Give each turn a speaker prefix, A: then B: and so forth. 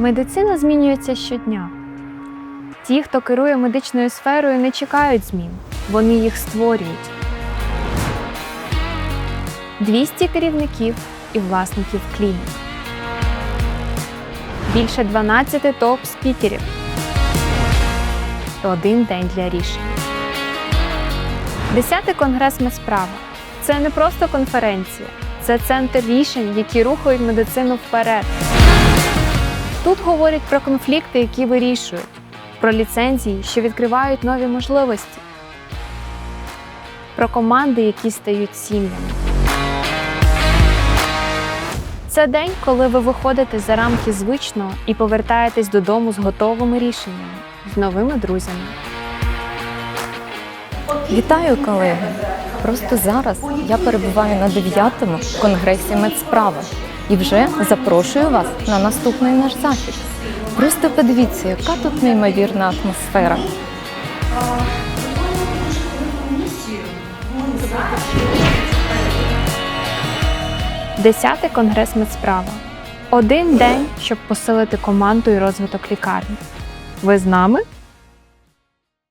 A: Медицина змінюється щодня. Ті, хто керує медичною сферою, не чекають змін, вони їх створюють. 200 керівників і власників клінік. Більше 12 топ-спікерів. Один день для рішень. Десятий конгрес Медсправа – це не просто конференція, це центр рішень, які рухають медицину вперед. Тут говорять про конфлікти, які вирішують, про ліцензії, що відкривають нові можливості, про команди, які стають сім'ями. Це день, коли ви виходите за рамки звичного і повертаєтесь додому з готовими рішеннями, з новими друзями.
B: Вітаю, колеги! Просто зараз я перебуваю на 9-му конгресі медсправи і вже запрошую вас на наступний наш захід. Просто подивіться, яка тут неймовірна атмосфера.
A: Десятий конгрес медсправа. Один день, щоб посилити команду і розвиток лікарні. Ви з нами?